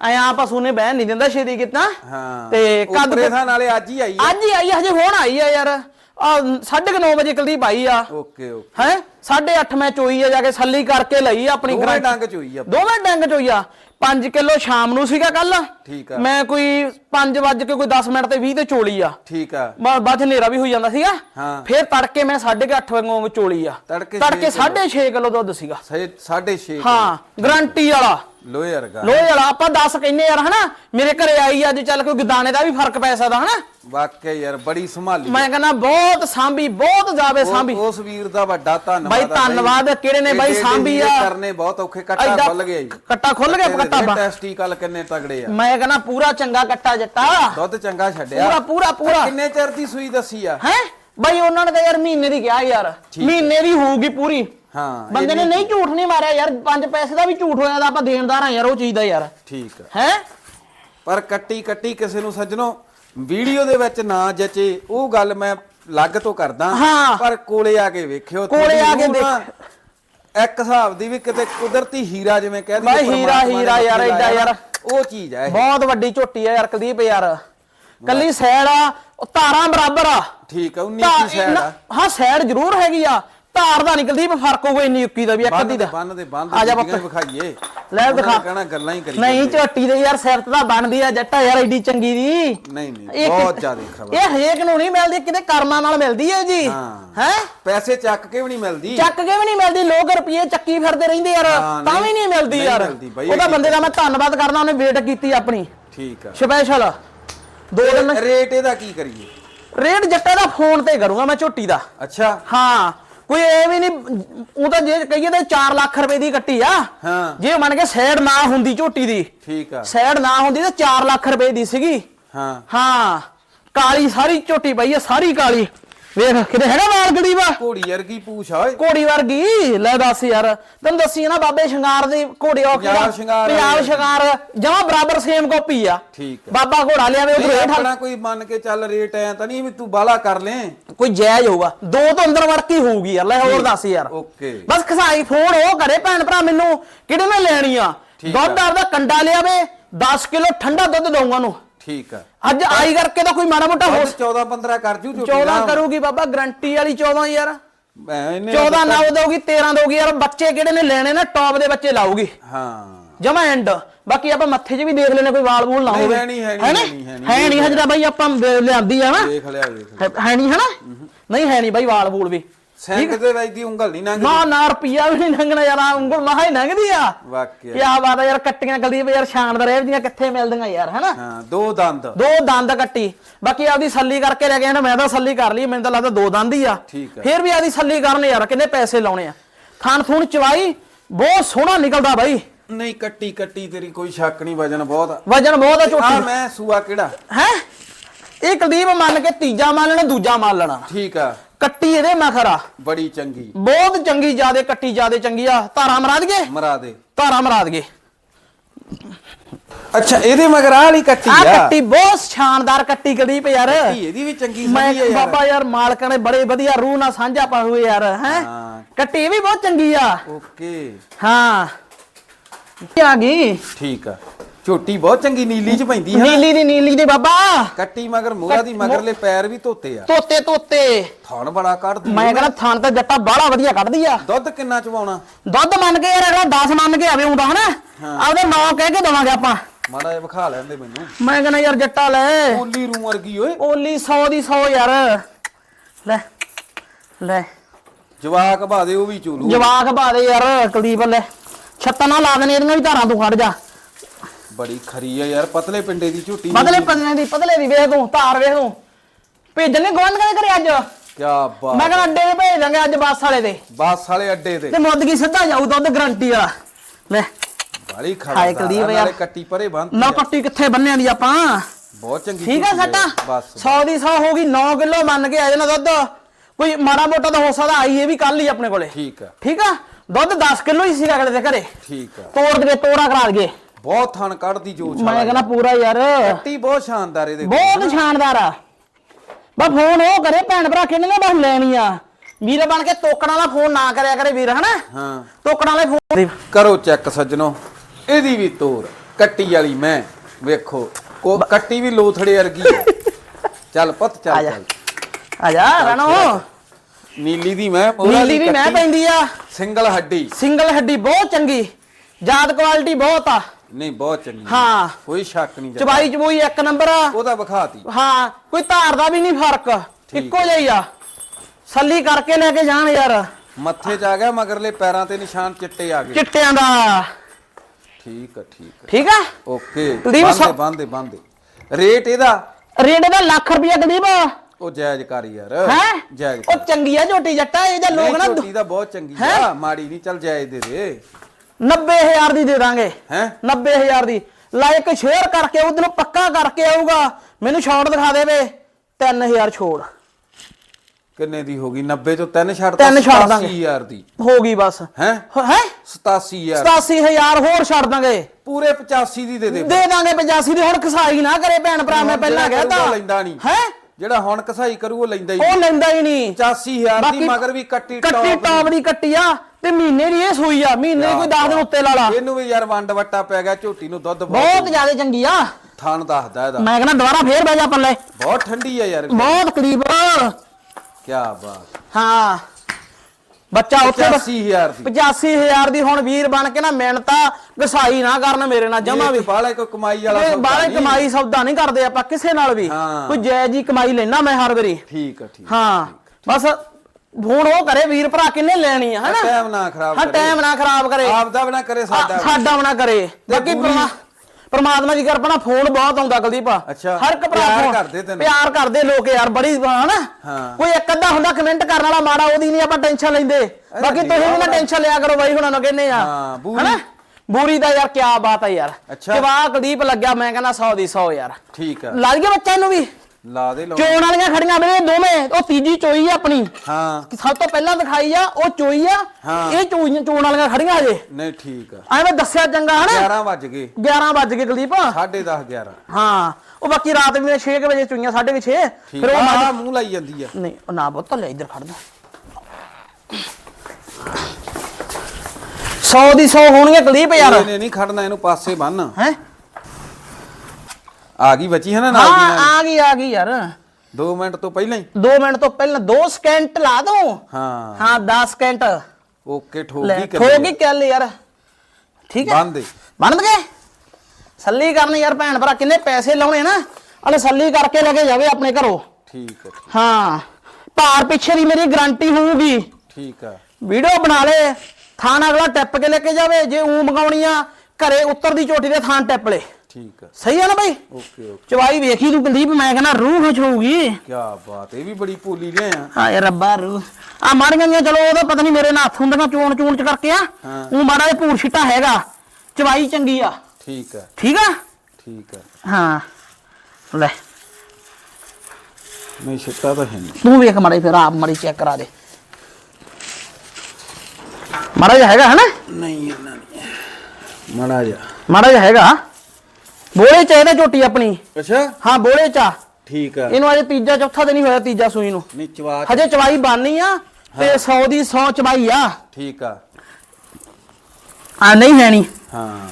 ਆਇਆ ਪਸ਼ੂ ਨੇ ਬਹਿਣ ਨਹੀਂ ਦਿੰਦਾ ਛੇਤੀ ਕਿਤਾ। ਹਾਂ। ਤੇ ਕੱਦ ਉਪਰੇ ਥਾਂ ਨਾਲੇ ਅੱਜ ਹੀ ਆਈ ਆ। ਅੱਜ ਹੀ ਆਈ ਆ, ਹਜੇ ਹੁਣ ਆਈ ਆ ਯਾਰ। ਆ 9:30 ਵਜੇ ਕੁਲਦੀਪ ਆਈ ਆ। Okay okay. ਹੈ? 8:30 ਮੈਂ ਚੋਈ ਆ ਜਾ ਕੇ ਸੱਲੀ ਕਰਕੇ ਲਈ ਆ ਆਪਣੀ ਦੋਵੇਂ ਡੰਗ ਚ ਹੋਈ ਆ। ਦੋਵੇਂ ਡੰਗ ਚੋਈ ਆ। 5 ਕਿਲੋ ਸ਼ਾਮ ਨੂੰ ਸੀਗਾ ਕੱਲ। ਠੀਕ ਆ। ਮੈਂ ਕੋਈ 5 ਵਜੇ ਕੇ ਕੋਈ 10 ਮਿੰਟ ਤੇ 20 ਤੇ ਚੋਲੀ ਆ। ਠੀਕ ਆ। ਬਾਅਦ ਹਨੇਰਾ ਵੀ ਹੋਈ ਜਾਂਦਾ ਸੀਗਾ। ਹਾਂ। ਫਿਰ ਤੜਕੇ ਮੈਂ 8:30 ਵਜੇ ਵਾਂਗੂ ਚੋਲੀ ਆ। ਤੜਕੇ ਤੜਕੇ ਛੇ 6.5 ਕਿਲੋ ਦੁੱਧ ਸੀਗਾ। ਸੇ- ਸਾਢੇ 6 ਹਾਂ ਗਰੰਟੀ ਵਾਲਾ। ਲੋਹੇ ਵਰਗਾ। ਲੋਹੇ ਵਾਲਾ। ਆਪਾਂ 10 ਕਹਿੰਨੇ ਯਾਰ ਹਨਾ? ਮੇਰੇ ਘਰੇ ਆਈ ਅੱਜ ਚੱਲ ਕੋਈ ਗਦਾਨੇ ਦਾ ਵੀ ਫ਼ਰਕ ਪੈ ਸਕਦਾ ਹਨਾ? ਵਾਕਿਆ ਯਾਰ ਬੜੀ ਸੰਭਾਲੀ। ਮੈਂ ਕਹਿੰਦਾ ਬਹੁਤ ਸਾਂਭੀ ਬਹੁਤ ਜਾਵੇ ਸਾਂਭੀ। ਉਸ ਵੀਰ ਦਾ ਵੱਡਾ ਧੰਨਵਾਦ। ਬਾਈ ਧੰਨਵਾਦ ਕਿਹੜੇ ਨੇ ਬਾਈ? ਸਾਂਭੀ ਆ। ਕਰਨੇ ਬਹੁਤ ਔਖੇ ਕੱਟਾ ਖੁੱਲ ਗਿਆ ਜੀ। ਕੱਟਾ ਖੁੱਲ ਗਿਆ ਕੱਟਾ ਬਾ- ਟੈਸਟੀਕਲ ਕਿੰਨੇ ਤਗੜੇ ਆ। ਮੈਂ ਕਹਿੰਦਾ ਪੂਰਾ ਚੰਗਾ ਕੱਟਾ ਜੱਟਾ। ਦੁੱਧ ਚੰਗਾ ਛੱਡਿਆ। ਪੂਰਾ ਪੂਰਾ ਪੂਰਾ। ਕਿੰਨੇ ਚਿਰ ਦੀ ਸੂਈ ਦੱਸੀ ਆ? ਹੈ? ਬਾਈ ਉਹਨਾਂ ਨੇ ਤਾਂ ਯਾਰ ਮਹੀਨੇ ਦੀ ਕਿਹਾ ਯਾਰ। ਮਹੀਨੇ ਦੀ ਹੋਊਗੀ ਪੂਰੀ। ਹਾਂ ਬੰਦੇ ਨੇ ਨਹੀਂ ਝੂਠ ਨਹੀਂ ਮਾਰਿਆ ਯਾਰ। 5 ਪੈਸੇ ਦਾ ਵੀ ਝੂਠ ਹੋਇਆ ਤਾਂ ਆਪਾਂ ਦੇਣਦਾਰ ਆ ਯਾਰ ਉਹ ਚੀਜ਼ ਦਾ ਯਾਰ। ਠੀਕ ਹੈ? ਪਰ ਕੱਟੀ ਕੱਟੀ ਕਿਸੇ ਨੂੰ ਸੱਜਣੋ ਵੀਡੀਓ ਦੇ ਵਿੱਚ ਨਾ ਜਚੇ। ਉਹ ਗੱਲ ਮੈਂ ਲੱਗ ਤੋਂ ਕਰਦਾ। ਹਾਂ। ਪਰ ਕੋਲੇ ਆ ਕੇ ਵੇਖਿਓ ਕੋਲੇ ਆ ਕੇ ਨਾ ਇੱਕ ਹਿਸਾਬ ਦੀ ਵੀ ਕਿਤੇ ਕੁਦਰਤੀ ਹੀਰਾ ਜਿਵੇਂ ਕਹਿ ਦਈਏ ਬਾਈ ਹੀਰਾ, ਪਰਮਾਤਮਾ ਨੇ ਹੀਰਾ ਯਾਰ, ਏਡਾ ਲਾਇਆ ਯਾਰ। ਉਹ ਚੀਜ਼ ਆ ਇਹ। ਬਹੁਤ ਵੱਡੀ ਝੋਟੀ ਆ ਯਾਰ ਕੁਲਦੀਪ ਯਾਰ। ਕੱਲੀ ਸੈੜ ਆ ਉਹ ਧਾਰਾਂ ਬਰਾਬਰ ਆ। ਠੀਕ ਆ 19 ਧਾਰ- ਕੀ ਸਾਈਡ ਆ। ਹਾਂ ਸੈੜ ਜ਼ਰੂਰ ਹੈਗੀ ਆ। ਧਾਰ ਦਾ ਨਹੀਂ ਕੁਲਦੀਪ ਫ਼ਰਕ ਹੋਊਗਾ ਇੰਨੀ ਉੱਕੀ ਦਾ ਵੀ ਇੱਕ ਬੰਨ ਅੱਧੀ ਦੇ ਦਾ। ਬੰਨ ਦੇ ਬੰਨ ਆ ਜਾ ਦੇ ਪੁੱਤ। ਵਿਖਾਈਏ। ਲੈ ਦਿਖਾ। ਕਹਿਣਾ ਗੱਲਾਂ ਹੀ ਕਰੀ ਨਹੀਂ। ਝੋਟੀ ਦੇ ਯਾਰ ਸਿਫਤ ਤਾਂ ਬਣਦੀ ਆ ਜੱਟਾ ਯਾਰ ਐਡੀ ਚੰਗੀ ਦੀ। ਨਹੀਂ ਨਹੀਂ ਬਹੁਤ ਜ਼ਿਆਦਾ ਖਬਰ। ਇਹ ਹਰੇਕ ਨੂੰ ਨਹੀਂ ਮਿਲਦੀ ਕਿਤੇ ਕਰਮਾਂ ਨਾਲ ਮਿਲਦੀ ਹੈ ਜੀ। ਹਾਂ। ਪੈਸੇ ਚੱਕ ਕੇ ਵੀ ਨਹੀਂ ਮਿਲਦੀ। ਚੱਕ ਕੇ ਵੀ ਨਹੀਂ ਮਿਲਦੀ ਲੋਕ ਰੁਪਏ ਚੱਕੀ ਫਿਰਦੇ ਰਹਿੰਦੇ ਯਾਰ ਤਾਂ ਵੀ ਨਹੀਂ- ਮਿਲਦੀ ਯਾਰ। ਉਹਦਾ ਬੰਦੇ ਦਾ ਮੈਂ ਧੰਨਵਾਦ ਕਰਦਾ ਉਹਨੇ ਵੇਟ ਕੀਤੀ ਆਪਣੀ। ਠੀਕ ਆ। ਸਪੈਸ਼ਲ ਦੋ ਦਿਨ ਰੇਟ ਇਹਦਾ ਕੀ ਕਰੀਏ? ਰੇਟ ਜੱਟਾ ਦਾ ਫੋਨ ਤੇ ਕਰੂੰਗਾ ਮੈਂ ਝੋਟੀ ਦਾ। ਅੱਛਾ। ਹਾਂ। ਕੋਈ ਇਹ ਵੀ ਨਹੀਂ ਉਹ ਤਾਂ ਜੇ ਕਹੀਏ ਤਾਂ 4 ਲੱਖ ਰੁਪਏ ਦੀ ਕੱਟੀ ਆ। ਹਾਂ। ਜੇ ਮੰਨ ਕੇ ਸੈਡ ਨਾ ਹੁੰਦੀ ਝੋਟੀ ਦੀ ਠੀਕ ਆ। ਸੈਡ ਨਾ ਹੁੰਦੀ ਤਾਂ 4 ਲੱਖ ਰੁਪਏ ਦੀ ਸੀਗੀ। ਹਾਂ। ਹਾਂ ਕਾਲੀ ਸਾਰੀ ਝੋਟੀ ਪਈ ਆ ਸਾਰੀ ਕਾਲੀ। ਵੇਖ ਕਿਤੇ ਹੈਗਾ ਵਾਲ ਗੜੀ ਵਾ? ਘੋੜੀ ਵਰਗੀ ਪੂਛ ਆ ਓਏ। ਘੋੜੀ ਵਰਗੀ ਲੈ ਦੱਸ ਯਾਰ। ਤੈਨੂੰ ਦੱਸੀ ਨਾ ਬਾਬੇ ਸ਼ਿੰਗਾਰ ਦੀ ਘੋੜੀ ਉਹ ਪੰਜਾਬ ਕਿਹੜਾ ਸ਼ਿੰਗਾਰ ਪੰਜਾਬ। ਸ਼ਿੰਗਾਰ ਜਮਾ ਬਰਾਬਰ ਸੇਮ ਕਾਪੀ ਆ। ਠੀਕ ਆ। ਬਾਬਾ ਘੋੜਾ ਲਿਆਵੇ ਉਧਰ ਨਹੀਂ, ਹੇਠ। ਆਪਣਾ ਕੋਈ ਮੰਨ ਕੇ ਚੱਲ ਰੇਟ ਐ ਤਾਂ ਨਹੀਂ ਵੀ ਤੂੰ ਬਾਲਾ ਕਰ ਲੈ ਕੋਈ ਜਾਇਜ਼ ਹੋਊਗਾ। ਦੋ ਤੋਂ ਅੰਦਰ ਵੜ ਕੇ ਹੋਊਗੀ ਯਾਰ ਲੈ ਹੋਰ ਦੱਸ ਯਾਰ। ਓਕੇ। ਬਸ ਖਸਾਈ ਫੋਨ ਉਹ ਕਰੇ ਭੈਣ ਭਰਾ ਮੈਨੂੰ ਕਿਹੜੇ ਨੇ ਲੈਣੀ ਆ? ਠੀਕ ਦੁੱਧ ਆ। ਆਪਦਾ ਕੰਡਾ ਲਿਆਵੇ 10 ਕਿਲੋ ਠੰਡਾ ਦੁੱਧ ਦਊਂਗਾ ਉਹਨੂੰ। ਠੀਕ ਆ। ਅੱਜ ਆਈ ਕਰਕੇ ਤਾਂ ਕੋਈ ਮਾੜਾ ਮੋਟਾ ਹੋ 14 15 ਕਰ ਜੂ ਝੋਟੀ 14 ਦਾ। ਕਰੂਗੀ ਬਾਬਾ ਗਰੰਟੀ ਵਾਲੀ 14 ਯਾਰ। ਮੈਂ ਇਹਨੇ 14 ਨਾ ਦਊਗੀ 13 ਦਊਗੀ ਯਾਰ। ਬੱਚੇ ਕਿਹੜੇ ਨੇ ਲੈਣੇ ਨਾ? ਟੌਪ ਦੇ ਬੱਚੇ ਲਾਊਗੀ। ਹਾਂ। ਜਮਾ ਐਂਡ ਬਾਕੀ ਆਪਾਂ ਮੱਥੇ 'ਚ ਵੀ ਦੇਖ ਲੈਣੇ ਕੋਈ ਵਾਲ ਵੂਲ ਨਾ ਹੋਵੇ। ਹੈ ਨਹੀਂ, ਹੈ ਨਹੀਂ? ਹੈ ਨਹੀਂ, ਹੈ। ਹੈ ਨਹੀਂ ਹਜਰਾ ਬਾਈ ਆਪਾਂ ਲਿਆਂਦੀ ਆ ਨਾ। ਦੇਖ ਲਿਆ ਦੇਖ ਹੈ ਹੈ ਨਹੀਂ ਹਨਾ ਨਹੀਂ ਹੈ ਨਹੀਂ ਬਾਈ ਵਾਲ ਵੂਲ ਵੀ। ਸੈਂਕ ਦੇ ਵਿੱਚ ਦੀ ਉਂਗਲ ਨਹੀਂ ਲੰਘਦੀ ਨਾ ਨਾ ਰੁਪਈਆ ਵੀ ਨਹੀਂ ਲੰਘਣਾ ਯਾਰ ਆਹ ਉਂਗਲ ਮਹਾ ਹੀ ਲੰਘਦੀ ਆ। ਵਾਕਿਆ। ਕੀ ਬਾਤ ਆ ਯਾਰ ਕੱਟੀਆਂ ਗਲਦੀਪ ਯਾਰ ਸ਼ਾਨਦਾਰ ਇਹ ਜੀਆਂ ਕਿੱਥੇ ਮਿਲਦੀਆਂ ਯਾਰ ਹਨਾ? ਹਾਂ ਦੋ ਦੰਦ। ਦੋ ਦੰਦ ਕੱਟੀ। ਬਾਕੀ ਆਪਦੀ ਸੱਲੀ ਕਰਕੇ ਲੈ ਗਏ ਨਾ ਮੈਂ ਤਾਂ ਸੱਲੀ ਕਰ ਲਈ ਮੈਨੂੰ ਤਾਂ ਲੱਗਦਾ ਦੋ ਦੰਦ ਹੀ ਆ। ਆ। ਫਿਰ ਵੀ ਆਪਦੀ ਸੱਲੀ ਕਰਨ ਯਾਰ ਕਿੰਨੇ ਪੈਸੇ ਲਾਉਣੇ ਆ। ਥਣ ਥੂਣ ਚਵਾਈ ਬਹੁਤ ਸੋਹਣਾ ਨਿਕਲਦਾ ਬਾਈ। ਨਹੀਂ ਕੱਟੀ ਕੱਟੀ ਤੇਰੀ ਕੋਈ ਸ਼ੱਕ ਨਹੀਂ ਵਜਨ ਬਹੁਤ ਆ। ਵਜਨ ਬਹੁਤ ਆ ਆ ਝੋਟੀ ਮੈਂ ਸੂਆ ਕਿਹੜਾ? ਹੈ? ਇਹ ਕੁਲਦੀਪ ਮੰਨ ਕੇ ਤੀਜਾ ਮੰਨ ਲੈਣਾ ਦੂਜਾ ਮੰਨ ਲੈਣਾ। ਠੀਕ ਆ। ਕੱਟੀ ਇਹਦੇ ਮਖਰਾ ਬੜੀ ਚੰਗੀ। ਬਹੁਤ ਚੰਗੀ ਜਿਆਦੇ ਕੱਟੀ ਜਿਆਦੇ ਚੰਗੀ ਆ। ਧਾਰਾ ਮਰਾ ਦਈਏ? ਮਰਾ ਦੇ। ਧਾਰਾ ਮਰਾ ਦਈਏ। ਅੱਛਾ ਇਹਦੇ ਮਗਰ ਆਹ ਵਾਲੀ ਕੱਟੀ ਆ ਆ? ਕੱਟੀ ਬਹੁਤ ਸ਼ਾਨਦਾਰ ਕੱਟੀ ਕੁਲਦੀਪ ਯਾਰ। ਕੱਟੀ ਇਹਦੀ ਵੀ ਚੰਗੀ ਮੈਂ ਯਾਰ। ਬਾਬਾ ਯਾਰ ਮਾਲਕਾਂ ਨੇ ਬੜੇ ਵਧੀਆ ਰੂਹ ਨਾਲ ਸਾਂਝਾ ਪਾ ਹੋਏ ਯਾਰ ਹੈ? ਹਾਂ। ਕੱਟੀ ਇਹ ਵੀ ਬਹੁਤ ਚੰਗੀ ਆ। ਓਕੇ। ਹਾਂ। ਇਹ ਆ ਗਈ? ਠੀਕ ਆ। ਝੋਟੀ ਬਹੁਤ ਚੰਗੀ ਨੀਲੀ ਚ ਪੈਂਦੀ ਹੈ ਨੀਲੀ ਦੀ ਨੀਲੀ ਦੀ ਬਾਬਾ। ਕੱਟੀ ਮਗਰ ਮੋਹਰਾ ਦੀ ਮਗਰਲੇ ਪੈਰ ਵੀ ਧੋਤੇ ਆ। ਤੋਤੇ ਤੋਤੇ ਥਣ ਬੜਾ ਕੱਢਦੀ ਮੈਂ ਕਹਿੰਦਾ ਥਾਣ ਤੇ ਜੱਟਾ ਬਾਹਲਾ ਵਧੀਆ ਕੱਢਦੀ ਆ। ਦੁੱਧ ਕਿੰਨਾ ਚਵਾਉਣਾ? ਦੁੱਧ ਮੰਨ ਕੇ ਯਾਰ ਅਗਲਾ 10 ਮੰਨ ਕੇ ਆਵੇ ਹੁੰਦਾ ਹਨਾ। ਆਪਦੇ ਨਾਂ ਕਹਿ ਕੇ ਦਵਾਂਗੇ ਆਪਾਂ। ਮਾੜਾ ਜਿਹਾ ਵਿਖਾ ਲੈਂਦੇ ਮੈਨੂੰ। ਮੈਂ ਕਹਿੰਦਾ ਯਾਰ ਜੱਟਾ ਲੈ। ਕੋਲੀ ਰੂ ਵਰਗੀ ਓਏ। ਓਲੀ 100 ਦੀ 100 ਯਾਰ। ਲੈ ਲੈ। ਜਵਾਕ ਬਾਦੇ ਉਹ ਵੀ ਚੂਲੂ। ਜਵਾਕ ਬਾ ਦੇ ਯਾਰ ਕੁਲਦੀਪ ਲੈ। ਛੱਤਾਂ ਨਾਲ ਲਾ ਦੇਣੇ ਇਹਦੀਆਂ ਵੀ ਧਾਰਾਂ ਤੂੰ ਖੜ ਜਾ। ਬੜੀ ਖਰੀ ਆ ਯਾਰ ਪਤਲੇ ਪਿੰਡੇ ਦੀ ਝੋਟੀ ਪਤਲੇ ਪਤਲੇ ਦੀ ਪਤਲੇ ਦੀ ਵੇਖ ਤੂੰ ਧਾਰ ਵੇਖ ਤੂੰ। ਭੇਜਣੇ ਗਵਾਂਢੀਆਂ ਦੇ ਘਰੇ ਅੱਜ? ਕੀ ਬਾਤ ਮੈਂ ਕਹਿੰਦਾ ਅੱਡੇ ਤੇ ਭੇਜ ਦਾਂਗੇ ਅੱਜ ਬੱਸ ਵਾਲੇ ਦੇ। ਬੱਸ ਵਾਲੇ ਅੱਡੇ ਤੇ। ਤੇ ਮੁੱਦਗੀ ਸਿੱਧਾ ਜਾਊ ਦੁੱਧ ਗਰੰਟੀ ਵਾਲਾ। ਲੈ ਬਾਲੀ ਹਾਏ ਕੁਲਦੀਪ ਯਾਰ। ਕੱਟੀ ਪਰੇ ਬੰਦ ਨਾ ਕੱਟੀ ਕਿੱਥੇ ਬੰਨਿਆਂ ਦੀ ਆਪਾਂ? ਬਹੁਤ ਚੰਗੀ ਠੀਕ ਆ ਝੋਟੀ ਸੱਟਾ? ਬਸ। 100 ਦੀ 100 ਹੋ ਗਈ 9 ਕਿਲੋ ਮੰਨ ਕੇ ਆ ਜਾਣਾ ਦੁੱਧ। ਕੋਈ ਮਾੜਾ ਮੋਟਾ ਤਾਂ ਹੋ ਸਕਦਾ ਆਈ ਇਹ ਵੀ ਕੱਲ ਹੀ ਆਪਣੇ ਕੋਲੇ। ਠੀਕ ਆ। ਠੀਕ ਆ? ਦੁੱਧ 10 ਕਿਲੋ ਹੀ ਸੀਗਾ ਅਗਲੇ ਦੇ ਘਰੇ। ਠੀਕ ਆ। ਤੋੜ ਦੇ ਤੋੜਾ ਕਰਾ ਦਈਏ। ਬਹੁਤ ਥਣ ਕੱਢਦੀ ਜੋ ਮੈਂ ਕਹਿੰਦਾ ਪੂਰਾ ਯਾਰ। ਕੱਟੀ ਬਹੁਤ ਸ਼ਾਨਦਾਰ ਇਹਦੇ। ਬਹੁਤ ਸ਼ਾਨਦਾਰ ਆ। ਬਸ ਫੋਨ ਉਹ ਕਰੇ ਭੈਣ ਭਰਾ ਕਿੰਨੇ ਨੇ ਬਸ ਲੈਣੀ ਆ। ਵੀਰੇ ਬਣ ਕੇ ਤੋਕਣ ਵਾਲਾ ਫੋਨ ਨਾ ਕਰਿਆ ਕਰੇ ਵੀਰ ਹਨਾ? ਹਾਂ। ਤੋਕਣ ਵਾਲੇ ਫੋਨ ਕਰੋ ਚੈੱਕ ਸੱਜਣੋ ਇਹਦੀ ਵੀ ਤੋਰ ਕੱਟੀ ਵਾਲੀ ਮੈਂ ਵੇਖੋ। ਕੋ ਕੱਟੀ ਵੀ ਲੋਥੜੇ ਵਰਗੀ ਹੈ ਚੱਲ ਪੁੱਤ ਆ ਚੱਲ ਜਾ। ਚੱਲ। ਆ ਜਾ ਰਾਣੋ। ਨੀਲੀ ਦੀ ਮੈਂ ਪੂਰਾ ਨੀਲੀ ਵੀ ਮੈਂ ਪੈਂਦੀ ਆ। ਸਿੰਗਲ ਹੱਡੀ। ਸਿੰਗਲ ਹੱਡੀ ਬਹੁਤ ਚੰਗੀ। ਜਾਤ ਕੁਆਲਿਟੀ ਬਹੁਤ ਆ। ਨਹੀਂ ਬਹੁਤ ਚੰਗੀ ਹਾਂ। ਕੋਈ ਸ਼ੱਕ ਨਹੀਂ ਚਬਾਈ ਚਬੂਈ ਇੱਕ ਨੰਬਰ ਆ। ਉਹਦਾ ਵਿਖਾਤੀ। ਹਾਂ ਕੋਈ ਧਾਰ ਦਾ ਵੀ ਨਹੀਂ ਫ਼ਰਕ। ਇੱਕੋ ਜਿਹਾ ਹੀ ਆ। ਸੱਲੀ ਕਰਕੇ ਲੈ ਕੇ ਜਾਣ ਯਾਰ। ਮੱਥੇ 'ਚ ਆ ਗਿਆ ਮਗਰਲੇ ਪੈਰਾਂ ਤੇ ਨਿਸ਼ਾਨ ਚਿੱਟੇ ਆ ਗਏ। ਚਿੱਟਿਆਂ ਦਾ। ਠੀਕ ਆ ਠੀਕ ਆ ਠੀਕ ਆ ਓਕੇ। ਕੁਲਦੀਪ ਬੰਦੇ ਬੰਦੇ ਬੰਦੇ ਰੇਟ ਇਹਦਾ? ਰੇਟ ਦਾ ਲੱਖ ਰੁਪਇਆ ਗਦੀਬ ਉਹ ਜਾਇਜ਼ ਕਰ ਯਾਰ। ਹੈ? ਜਾਇਜ਼ ਉਹ ਕਰ। ਚੰਗੀ ਆ ਝੋਟੀ ਜੱਟਾ ਇਹ ਜਾਂ ਲੋਕ ਨਹੀਂ, ਨਾ ਝੋਟੀ ਦਾ ਬਹੁਤ ਚੰਗੀ ਹੈਂ? ਆ। ਮਾੜੀ ਨਹੀਂ ਚੱਲ ਜਾਇਜ਼ ਦੇ ਦੇ। 90000 ਦੀ ਦੇ ਦਾਂਗੇ। ਹੈ? 90000 ਦੀ। ਲਾਇਕ ਸ਼ੇਅਰ ਕਰਕੇ ਉਹਦੇ ਨੂੰ ਪੱਕਾ ਕਰਕੇ ਆਊਗਾ। ਮੈਨੂੰ ਛੋਟ ਦਿਖਾ ਦੇਵੇ 3000 ਛੋੜ। ਕਿੰਨੇ ਦੀ ਹੋ ਗਈ? 90 ਚੋਂ 3 ਛੱਡ ਦਾਂਗੇ। 87000 ਦੀ। ਹੋ ਗਈ ਬਸ। ਹੈ? ਹੈ 87000 87000 ਹੋਰ ਛੱਡ ਦਾਂਗੇ। ਪੂਰੇ 85 ਦੀ ਦੇ ਦੇ। ਦੇ ਦਾਂਗੇ 85 ਦੀ। ਹੁਣ ਕਸਾਈ ਨਾ ਕਰੇ ਭੈਣ ਭਰਾ ਮੈਂ ਪਹਿਲਾਂ ਕਹਿਤਾ ਕਰੂਗਾ ਲੈਂਦਾ ਨਹੀਂ ਹੈ? ਜਿਹੜਾ ਹੁਣ ਕਸਾਈ ਕਰੂ ਉਹ ਲੈਂਦਾ ਹੀ ਉਹ ਲੈਂਦਾ ਹੀ ਨਹੀਂ। 85000 ਦੀ ਮਗਰ ਵੀ ਕੱਟੀ ਕੱਟੀ ਟੌਪ ਟੌਪ ਦੀ ਕੱਟੀ ਆ ਤੇ ਮਹੀਨੇ ਦੀ ਇਹ ਸੂਈ ਆ ਮਹੀਨੇ ਕੋਈ 10 ਦਿਨ ਉੱਤੇ ਲਾ ਲਾ। ਇਹਨੂੰ ਵੀ ਯਾਰ ਵੰਡ ਵੱਟਾ ਪੈ ਗਿਆ ਝੋਟੀ ਨੂੰ ਦੁੱਧ ਬਹੁਤ ਜ਼ਿਆਦਾ ਚੰਗੀ ਆ। ਥਣ ਦੱਸਦਾ ਇਹਦਾ। ਮੈਂ ਕਹਿੰਦਾ ਦੁਬਾਰਾ ਫੇਰ ਬਹਿ ਜਾ ਪੱਲੇ। ਬਹੁਤ ਠੰਡੀ ਆ ਯਾਰ ਬਹੁਤ ਕਰੀਬ। ਕੀ ਬਾਤ। ਹਾਂ। ਬੱਚਾ ਉੱਥੇ ਬਸ 85000 ਦੀ। 85000 ਦੀ ਹੁਣ ਵੀਰ ਬਣ ਕੇ ਨਾ ਮਿਹਨਤਾ ਗਸਾਈ ਨਾ ਕਰਨ ਮੇਰੇ ਨਾਲ ਜਮਾ ਵੀ। ਬਾਲੇ ਕੋਈ ਕਮਾਈ ਵਾਲਾ ਸੌਦਾ ਬਾਹਲੇ। ਕਮਾਈ ਸੌਦਾ ਨਹੀਂ ਕਰਦੇ ਆਪਾਂ ਕਿਸੇ ਨਾਲ ਵੀ। ਹਾਂ। ਕੋਈ ਜਾਇਜ਼ ਹੀ ਕਮਾਈ ਲੈਣਾ ਮੈਂ ਹਰ ਵਾਰੀ। ਠੀਕ ਆ ਠੀਕ ਹਾਂ ਬਸ ਹੁਣ ਉਹ ਕਰੇ ਵੀਰ ਭਰਾ ਕਿੰਨੇ ਲੈਣੀ ਆ ਹਨਾ? ਟਾਈਮ ਨਾ ਖਰਾਬ ਹਾਂ ਕਰੇ। ਟਾਈਮ ਨਾ ਖਰਾਬ ਕਰੇ। ਆਪ ਦਾ ਵੀ ਨਾ ਕਰੇ ਸਾਡਾ। ਸਾਡਾ ਵੀ ਨਾ ਕਰੇ। ਬਾਕੀ ਪਰਮਾ- ਪਰਮਾਤਮਾ ਦੀ ਕਿਰਪਾ ਨਾਲ ਫੋਨ ਬਹੁਤ ਆਉਂਦਾ ਕੁਲਦੀਪ ਅੱਛਾ, ਹਰ ਇੱਕ ਭਰਾ ਪਿਆਰ ਫੋਨ- ਕਰਦੇ ਤੈਨੂੰ। ਪਿਆਰ ਕਰਦੇ ਲੋਕ ਯਾਰ ਬੜੀ ਹਨਾ ਹਾਂ। ਕੋਈ ਇੱਕ ਅੱਧਾ ਹੁੰਦਾ ਕਮੈਂਟ ਕਰਨ ਵਾਲਾ ਮਾੜਾ ਉਹਦੀ ਨਹੀਂ ਆਪਾਂ ਟੈਨਸ਼ਨ ਲੈਂਦੇ ਬਾਕੀ ਠੀਕ ਤੁਸੀਂ ਵੀ ਨਾ ਆ। ਟੈਨਸ਼ਨ ਲਿਆ ਕਰੋ ਬਾਈ ਹੁਣਾਂ ਨੂੰ ਕਹਿੰਦੇ ਆ ਹਾਂ, ਬੂਰੀ। ਹਨਾ? ਬੂਰੀ ਦਾ ਯਾਰ ਕੀ ਬਾਤ ਆ ਯਾਰ ਅੱਛਾ। ਜਵਾਕ ਕੁਲਦੀਪ ਲੱਗਿਆ ਮੈਂ ਕਹਿੰਦਾ 100 ਦੀ 100 ਯਾਰ ਠੀਕ ਆ ਲੱਗ ਗਿਆ ਬੱਚਾ ਇਹਨੂੰ ਵੀ ਲਾ ਦੇ ਲੋ ਚੋਣ ਵਾਲੀਆਂ ਖੜੀਆਂ ਮੇਰੇ ਦੋਵੇਂ ਉਹ ਤੀਜੀ ਚੋਈ ਆ ਆਪਣੀ। ਹਾਂ। ਸਭ ਤੋਂ ਪਹਿਲਾਂ ਦਿਖਾਈ ਆ ਉਹ ਚੋਈ ਆ ਹਾਂ। ਇਹ ਚੋਈਆਂ ਚੋਣ ਵਾਲੀਆਂ ਖੜੀਆਂ ਅਜੇ ਨਹੀਂ ਠੀਕ ਆ। ਐਵੇਂ ਦੱਸਿਆ ਚੰਗਾ ਹਨਾ? 11 ਵੱਜ ਗਏ। 11 ਵੱਜ ਗਏ ਕੁਲਦੀਪ 10:30 11 ਹਾਂ ਉਹ ਬਾਕੀ ਰਾਤ ਵੀ 6 ਵਜੇ ਚੁਈਆਂ 6:30 ਠੀਕ। ਫਿਰ ਉਹ ਮੱਝ- ਆਹ ਮੂੰਹ ਲਾਈ ਜਾਂਦੀ ਆ। ਨਹੀਂ ਉਹ ਨਾ ਬੁੱਤ ਲੈ ਇੱਧਰ ਖੜ ਜਾ। 100 ਦੀ 100 ਹੋਣਗੇ ਕੁਲਦੀਪ ਯਾਰ। ਇਹਨੇ ਨਹੀਂ ਖੜਨਾ ਇਹਨੂੰ ਪਾਸੇ ਬੰਨ। ਹੈ? ਆ ਗਈ ਬੱਚੀ ਹੈ ਨਾ ਨਾਲ ਦੀ ਹਾਂ ਨਾਲ? ਆ ਗਈ ਆ ਗਈ ਯਾਰ। 2 ਮਿੰਟ ਤੋਂ ਪਹਿਲਾਂ ਹੀ? 2 ਮਿੰਟ ਤੋਂ ਪਹਿਲਾਂ 2 ਸਕਿੰਟ ਲਾ ਦੋ। ਹਾਂ। ਹਾਂ 10 ਸਕਿੰਟ। ਓਕੇ ਠੋਕ ਲੈ ਗਈ ਹੋ। ਗਈ ਗੱਲ ਯਾਰ। ਠੀਕ ਹੈ? ਬੰਦ ਦੇ ਬੰਦ ਗਏ? ਸੱਲੀ ਕਰਨੀ ਯਾਰ ਭੈਣ ਭਰਾ ਕਿੰਨੇ ਪੈਸੇ ਲਾਉਣੇ ਨਾ? ਅਲੇ ਸੱਲੀ ਕਰਕੇ ਲੈ ਕੇ ਜਾਵੇ ਆਪਣੇ ਘਰੋਂ। ਠੀਕ ਠੀਕ- ਹਾਂ ਭਾਰ ਪਿੱਛੇ ਦੀ ਮੇਰੀ ਗਾਰੰਟੀ ਹੋਊਗੀ। ਠੀਕ ਆ ਵੀਡੀਓ ਬਣਾ ਲੈ। ਥਾਣ ਅਗਲਾ ਟਿੱਪ ਕੇ ਲੈ ਕੇ ਜਾਵੇ। ਜੇ ਊ ਮੰਗਾਉਣੀ ਆ ਘਰੇ ਉੱਤਰ ਦੀ ਚੋਟੀ ਦੇ ਥਾਣ ਟਿੱਪ ਲੈ। ਠੀਕ ਆ। ਸਹੀ ਆ ਨਾ ਬਾਈ? Okay okay. ਚਵਾਈ ਵੇਖੀ ਤੂੰ ਕੁਲਦੀਪ ਮੈਂ ਕਹਿੰਦਾ ਰੂਹ ਖੁਸ਼ ਹੋਊਗੀ। ਕੀ ਬਾਤ ਇਹ ਵੀ ਬੜੀ ਭੋਲੀ ਲਿਆ ਆ। ਹਾਏ ਰੱਬਾ ਰੂਹ। ਆ ਮਾਰੀਆਂ ਗਈਆਂ ਚਲੋ ਉਹਦਾ ਪਤਾ ਨਹੀਂ ਮੇਰੇ ਨਾਲ ਹੱਥ ਹੁੰਦੀਆਂ ਚੋਣ ਚੂਣ ਚ ਕਰਕੇ ਆ। ਹਾਂ। ਉਹ ਮਾੜਾ ਜਿਹਾ ਭੂਰ ਛਿੱਟਾ ਹੈਗਾ। ਚਵਾਈ ਚੰਗੀ ਆ। ਠੀਕ ਆ। ਠੀਕ ਆ? ਠੀਕ ਆ। ਹਾਂ। ਲੈ। ਨਹੀਂ ਛਿੱਟਾ ਤਾਂ ਹੈ ਨਹੀਂ ਤੂੰ ਵੇਖ ਮਾੜੀ ਫਿਰ ਆਪ ਮਾੜੀ ਚੈੱਕ ਕਰਾ ਦੇ। ਮਾੜਾ ਜਿਹਾ ਹੈਗਾ ਹਨਾ? ਨਹੀਂ ਇਹਨਾਂ ਨਹੀਂ ਮੜਾ ਜਾ ਮਾੜਾ ਜਿਹਾ ਹੈਗਾ ਬੋਲੇ ਚ ਇਹਦਾ ਝੋਟੀ ਆਪਣੀ। ਅੱਛਾ। ਹਾਂ ਬੋਲੇ ਚ ਆ। ਠੀਕ ਆ। ਇਹਨੂੰ ਅਜੇ ਤੀਜਾ ਚੌਥਾ ਦਿਨ ਹੀ ਹੋਇਆ ਤੀਜਾ ਸੂਈ ਨੂੰ। ਨਹੀਂ ਚਵਾ ਹਜੇ ਚਵਾਈ ਬਾਨੀ ਆ ਤੇ 100 ਦੀ 100 ਚਵਾਈ ਆ। ਠੀਕ ਆ। ਆ ਨਹੀਂ ਹੈ ਨਹੀਂ ਹਾਂ।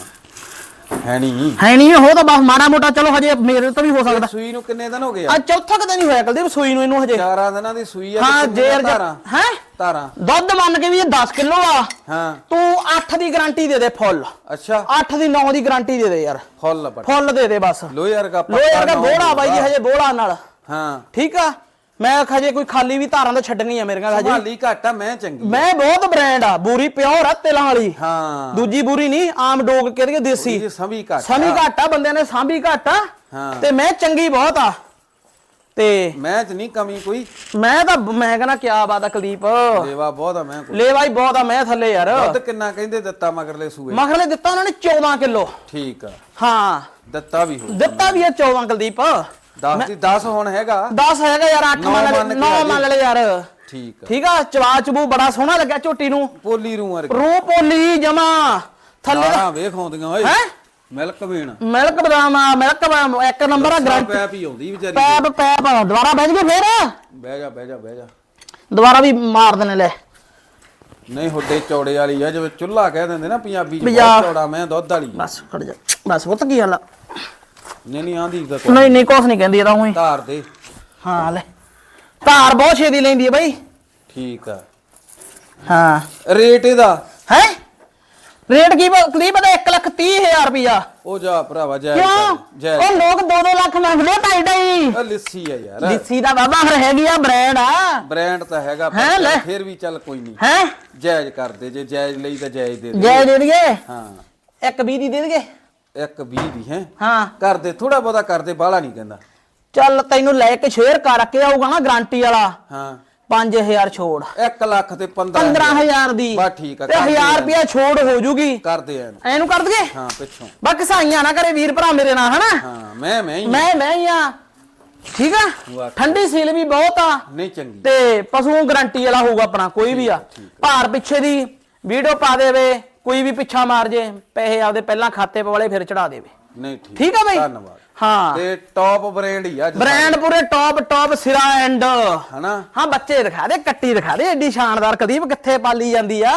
ਹੈ ਨਹੀਂ ਹੈ ਨਹੀਂ ਉਹ ਤਾਂ ਬਸ ਮਾੜਾ ਮੋਟਾ ਚਲੋ ਹਜੇ ਮੇਰੇ ਤੋਂ ਵੀ ਹੋ ਸਕਦਾ। ਸੂਈ ਨੂੰ ਕਿੰਨੇ ਦਿਨ ਹੋ ਗਏ ਆ? ਆ ਚੌਥਾ ਕਦੇ ਨਹੀਂ ਹੋਇਆ ਕੁਲਦੀਪ ਸੂਈ ਨੂੰ ਇਹਨੂੰ ਹਜੇ। ਚਾਰਾਂ ਦਿਨਾਂ ਦੀ ਸੂਈ ਆ ਹਾਂ ਜੇਰ ਹੈ? ਧਾਰਾਂ। ਦੁੱਧ ਮੰਨ ਕੇ ਵੀ ਇਹ 10 ਕਿਲੋ ਆ। ਹਾਂ। ਤੂੰ 8 ਦੀ ਗਾਰੰਟੀ ਦੇ ਦੇ ਫੁੱਲ। ਅੱਛਾ। 8 ਦੀ 9 ਦੀ ਗਾਰੰਟੀ ਦੇ ਦੇ ਯਾਰ। ਫੁੱਲ ਫੁੱਲ ਦੇ ਦੇ ਬਸ। ਲੋ ਯਾਰ ਕਾ ਲੋ ਯਾਰ ਕਾ ਬੋੜਾ ਬਾਈ ਜੀ ਹਜੇ ਬੋੜਾ ਨਾਲ। ਹਾਂ। ਠੀਕ ਆ? ਮੈਂ ਹਜੇ ਕੋਈ ਖਾਲੀ ਵੀ ਧਾਰਾਂ ਤਾਂ ਛੱਡਣੀ ਆ ਮੇਰੇ ਨਾਲ ਹਜੇ ਮਾਲੀ ਘਾਟਾ ਮੈਂ ਚੰਗੀ ਮੈਂ ਬਹੁਤ ਬ੍ਰਾਂਡ ਆ ਬੂਰੀ ਪਿਓਰ ਆ ਤਿਲਾਂ ਵਾਲੀ। ਹਾਂ। ਦੂਜੀ ਬੂਰੀ ਨਹੀਂ ਆਮ ਡੋਗ ਕਹਿੰਦੇ ਦੇਸੀ। ਇਹ ਸਮੀ ਘਾਟਾ ਸਮੀ ਘਾਟਾ ਬੰਦਿਆਂ ਨੇ ਸਾਂਭੀ ਘਾਟਾ ਹਾਂ। ਤੇ ਮੈਂ ਚੰਗੀ ਬਹੁਤ ਆ। ਤੇ ਮੈਂ ਚ ਨਹੀਂ ਕਮੀ ਕੋਈ। ਮੈਂ ਤਾਂ ਮੈਂ ਕਹਿੰਦਾ ਕਿਆ ਬਾਤ ਆ ਕੁਲਦੀਪ। ਦੇਵਾ ਬਹੁਤ ਆ ਮੈਂ ਕੋਲ। ਲੈ ਬਾਈ ਬਹੁਤ ਆ ਮੈਂ ਥੱਲੇ ਯਾਰ। ਦੁੱਧ ਕਿੰਨਾ ਕਹਿੰਦੇ ਦਿੱਤਾ ਮਗਰਲੇ ਸੂਏ? ਮਖਲੇ ਦਿੱਤਾ ਉਹਨਾਂ ਨੇ 14 ਕਿਲੋ। ਠੀਕ ਆ। ਹਾਂ। ਦਿੱਤਾ ਵੀ ਹੋ ਦਿੱਤਾ ਵੀ ਆ 14 ਕੁਲਦੀਪ। 10 ਦੀ 10 ਹੁਣ ਹੈਗਾ। 10 ਹੈਗਾ ਯਾਰ 8 ਨੌ ਮੰਨ ਲੈ ਮੰਨ ਕੇ 9 ਆ ਮੰਨ ਲੈ ਯਾਰ। ਠੀਕ ਠੀਕ ਆ ਚਵਾ ਚਬੂ ਬੜਾ ਸੋਹਣਾ ਲੱਗਿਆ ਝੋਟੀ ਨੂੰ। ਪੋਲੀ ਰੂ ਵਰਗੀ। ਰੂ ਪੋਲੀ ਜਮਾ। ਥੱਲੇ ਲਾਣਾ ਵੇਖ ਆਉਂਦੀਆਂ ਓਏ। ਹੈਂ? ਮਿਲਕ ਵੀਣ। ਮਿਲਕ ਬਦਾਮ ਆ ਮਿਲਕ ਬਦਾਮ। ਇੱਕ ਨੰਬਰ ਆ ਗਰੰਟੀ ਪੈ ਪੀ ਆਉਂਦੀ ਵਿਚਾਰੀ ਪੈਪ ਪੈਪ ਦੁਬਾਰਾ ਬਹਿ ਜਗੇ ਫੇਰ? ਬਹਿ ਜਾ ਬਹਿ ਜਾ ਬਹਿ ਜਾ। ਦੁਬਾਰਾ ਵੀ ਮਾਰ ਦੇਣੇ ਲੈ। ਨਹੀਂ ਹੁੱਡੇ ਚੌੜੇ ਵਾਲੀ ਆ ਜਿਵੇਂ ਚੁੱਲ੍ਹਾ ਕਹਿ ਦਿੰਦੇ ਨਾ ਪੰਜਾਬੀ ਚ ਪੰਜਾਹ। ਬਹੁਤ ਚੌੜਾ ਮੈਂ ਦੁੱਧ ਵਾਲੀ। ਬਸ ਖੜ ਜਾ। ਬਸ ਉਹ ਤਾਂ ਕੀ ਹਾਲ ਨਹੀਂ ਨਹੀਂ ਆਂਦੀ ਤਾਂ ਕੋਈ ਨਹੀਂ ਨਹੀਂ ਕੁਛ ਨਹੀਂ ਕਹਿੰਦੀ ਇਹਦਾ ਉਹੀ। ਧਾਰ ਦੇ। ਹਾਂ ਲੈ। ਧਾਰ ਬਹੁਤ ਛੇਦੀ ਲੈਂਦੀ ਹੈ ਬਾਈ। ਠੀਕ ਆ। ਹਾਂ। ਰੇਟ ਇਹਦਾ? ਹੈ? ਰੇਟ ਕੀ ਕਲੀਪ ਦਾ 1 ਲੱਖ 30 ਹਜ਼ਾਰ ਰੁਪਿਆ ਉਹ ਜਾ ਭਰਾਵਾ ਜੈ ਕਿਉਂ? ਜੈ ਉਹ ਲੋਕ 2-2 ਲੱਖ ਮੰਗਦੇ ਢਾਈ ਢਾਈ ਆ ਲਿੱਸੀ ਆ ਯਾਰ। ਦਿੱਸੀ ਦਾ ਬਾਬਾ ਫਿਰ ਹੈਗੀ ਆ ਬ੍ਰਾਂਡ ਆ। ਬ੍ਰਾਂਡ ਤਾਂ ਹੈਗਾ ਪਰ ਹੈਂ, ਲੈ। ਫਿਰ ਵੀ ਚੱਲ ਕੋਈ ਨਹੀਂ। ਹੈ? ਜਾਇਜ਼ ਕਰਦੇ ਜੇ ਜਾਇਜ਼ ਲਈ ਤਾਂ ਜਾਇਜ਼ ਦੇ ਦੇ। ਜੈ ਦੇ ਦਈਏ? ਹਾਂ। ਇੱਕ 20 ਦੀ ਦੇ ਦਈਏ? ਇੱਕ 20 ਦੀ ਹੈ। ਹਾਂ। ਕਰਦੇ ਥੋੜਾ ਬਹੁਤਾ ਕਰਦੇ ਬਾਹਲਾ ਨਹੀਂ ਕਹਿੰਦਾ। ਚੱਲ ਤੈਨੂੰ ਲੈ ਕੇ ਸ਼ੇਅਰ ਕਰਕੇ ਆਊਗਾ ਨਾ ਗਾਰੰਟੀ ਵਾਲਾ। ਹਾਂ। 5000 ਛੋੜ। 1 ਲੱਖ ਤੇ 15 15000 ਦੀ। ਬਸ ਠੀਕ ਆ, ਤੇ ਕਰ 1000 ਦੇ। ਰੁਪਿਆ ਛੋੜ ਹੋ ਜੂਗੀ। ਕਰਦੇ ਇਹਨੂੰ। ਐਨੂੰ ਕਰ ਦਈਏ? ਹਾਂ ਪਿੱਛੋਂ। ਬਾ ਕਸਾਈਆਂ ਨਾ ਕਰੇ ਵੀਰ ਭਰਾ ਮੇਰੇ ਨਾਲ ਹਨਾ? ਹਾਂ ਮੈਂ ਮੈਂ ਹੀ ਮੈਂ ਮੈਂ ਹੀ ਆ। ਠੀਕ ਆ। ਠੰਡੀ ਸੀਲ ਵੀ ਬਹੁਤ ਆ। ਨਹੀਂ ਚੰਗੀ। ਤੇ ਪਸ਼ੂ ਗਾਰੰਟੀ ਵਾਲਾ ਹੋਊਗਾ ਆਪਣਾ ਕੋਈ ਵੀ ਆ। ਭਾਰ ਪਿੱਛੇ ਦੀ ਵੀਡੀਓ ਪਾ ਦੇਵੇ। ਕੋਈ ਵੀ ਪਿੱਛਾ ਮਾਰ ਜੇ ਪੈਸੇ ਆਪਦੇ ਪਹਿਲਾਂ ਖਾਤੇ ਵਾਲੇ ਫਿਰ ਚੜਾ ਦੇਵੇ। ਨਹੀਂ ਠੀਕ ਠੀਕ ਆ ਬਾਈ? ਧੰਨਵਾਦ। ਹਾਂ। ਤੇ ਟੌਪ ਬ੍ਰਾਂਡ ਹੀ ਆ ਅੱਜ ਬ੍ਰਾਂਡ ਪੂਰੇ ਟੌਪ ਟੌਪ ਸਿਰਾ ਐਂਡ ਹਨਾ? ਹਾਂ ਬੱਚੇ ਦਿਖਾ ਦੇ ਕੱਟੀ ਦਿਖਾ ਦੇ ਐਡੀ ਸ਼ਾਨਦਾਰ ਕਦੀਪ ਕਿੱਥੇ ਪਾਲੀ ਜਾਂਦੀ ਆ?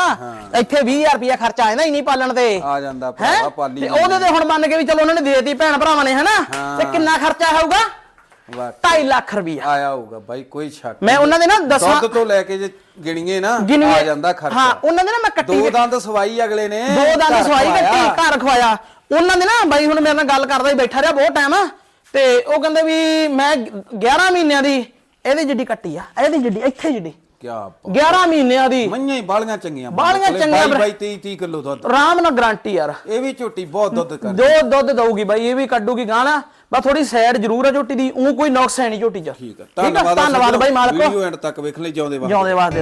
ਇੱਥੇ 20000 ਰੁਪਿਆ ਖਰਚਾ ਆ ਜਾਂਦਾ ਹੀ ਨਹੀਂ ਪਾਲਣ ਤੇ। ਆ ਜਾਂਦਾ ਹੈ? ਭਰਾਵਾ ਪਾਲੀ ਤੇ ਉਹਦੇ ਤੇ ਹੁਣ ਮੰਨ ਕੇ ਵੀ ਚਲੋ ਉਹਨਾਂ ਨੇ ਦੇਤੀ ਭੈਣ ਭਰਾਵਾਂ ਨੇ ਹਨਾ। ਤੇ ਕਿੰਨਾ ਖਰਚਾ ਹੋਊਗਾ ਵਾਹ 2.5 ਲੱਖ ਰੁਪਿਆ ਆਇਆ ਹੋਊਗਾ ਬਾਈ ਕੋਈ ਸ਼ੱਕ ਮੈਂ ਉਹਨਾਂ ਦੇ ਨਾ ਦਸਾਂ ਦੁੱਧ ਤੋਂ ਲੈ ਕੇ ਜੇ ਗਿਣੀਏ ਨਾ ਆ ਜਾਂਦਾ ਖਰਚਾ। ਹਾਂ ਉਹਨਾਂ ਦੇ ਨਾ ਮੈਂ ਕੱਟੀ ਦੋ ਦੰਦ ਸਵਾਈ ਅਗਲੇ ਨੇ ਦੋ ਦੰਦ ਸਵਾਈ। ਕੱਟੀ ਘਰ ਖਵਾਇਆ। ਉਹਨਾਂ ਦੇ ਨਾ ਬਾਈ ਹੁਣ ਮੇਰੇ ਨਾਲ ਗੱਲ ਕਰਦਾ ਹੀ ਬੈਠਾ ਰਿਹਾ ਬਹੁਤ ਟਾਈਮ ਤੇ ਉਹ ਕਹਿੰਦੇ ਵੀ ਮੈਂ 11 ਮਹੀਨਿਆਂ ਦੀ ਇਹਦੀ ਜਿੱਡੀ ਕੱਟੀ ਆ ਇਹਦੀ ਜਿੱਡੀ ਇੱਥੇ ਜਿੱਡੀ। ਕਿਆ 11 ਮਹੀਨਿਆਂ ਦੀ। ਮੰਝਾਂ ਹੀ ਬਾਲੀਆਂ ਚੰਗੀਆਂ। ਬਾਹਲੀਆਂ ਚੰਗੀਆਂ 22 23 30 ਕਿਲੋ ਦੁੱਧ। ਆਰਾਮ ਨਾਲ ਗਾਰੰਟੀ ਯਾਰ। ਇਹ ਵੀ ਝੋਟੀ ਬਹੁਤ ਦੁੱਧ ਕਰ ਜੋ ਦੁੱਧ ਦਊਗੀ ਬਾਈ ਇਹ ਵੀ ਕੱਢੂਗੀ ਗਾਣਾ। ਬਸ ਥੋੜੀ ਸਾਈਡ ਜ਼ਰੂਰ ਆ ਝੋਟੀ ਦੀ ਉਹ ਕੋਈ ਨੁਕਸ ਹੈ ਨਹੀਂ ਝੋਟੀ 'ਚ। ਠੀਕ ਹੈ ਧੰਨਵਾਦ ਬਾਈ ਮਾਲਕੋ। ਵੀਡੀਓ ਐਂਡ ਤੱਕ ਵੇਖ ਲਈ ਜਾਉਂਦੇ ਵਾ ਜਿਉਂਦੇ ਵਾਸਤੇ।